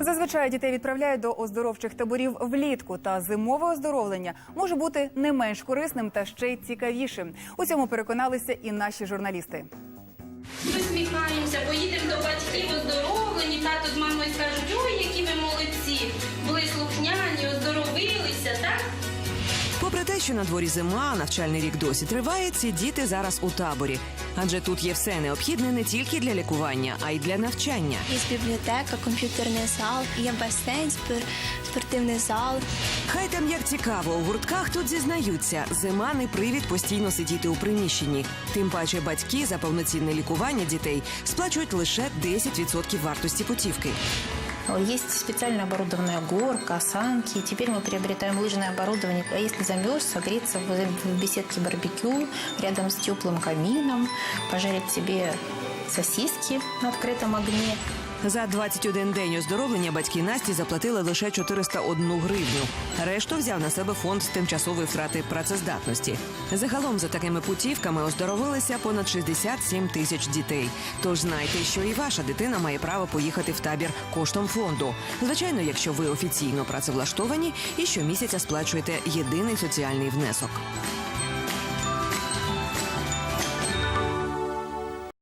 Зазвичай дітей відправляють до оздоровчих таборів влітку, та зимове оздоровлення може бути не менш корисним та ще й цікавішим. У цьому переконалися і наші журналісти. Ми сміхаємося, поїдемо до батьків оздоровлені, тато з мамою скажуть, ой, Попри те, що на дворі зима, а навчальний рік досі триває, ці діти зараз у таборі. Адже тут є все необхідне не тільки для лікування, а й для навчання. Є бібліотека, комп'ютерний зал, є басейн, спор- спортивний зал. Хай там як цікаво, у гуртках тут зізнаються, зима не привід постійно сидіти у приміщенні. Тим паче батьки за повноцінне лікування дітей сплачують лише 10% вартості путівки. Есть специально оборудованная горка, санки. Теперь мы приобретаем лыжное оборудование. А если замерз, согреться в в беседке барбекю рядом с теплым камином, пожарить себе сосиски на открытом огне. За 21 день оздоровлення батьки Насті заплатили лише 401 гривню. Решту взяв на себе фонд з тимчасової втрати працездатності. Загалом за такими путівками оздоровилися понад 67 тисяч дітей. Тож знайте, що і ваша дитина має право поїхати в табір коштом фонду. Звичайно, якщо ви офіційно працевлаштовані і щомісяця сплачуєте єдиний соціальний внесок.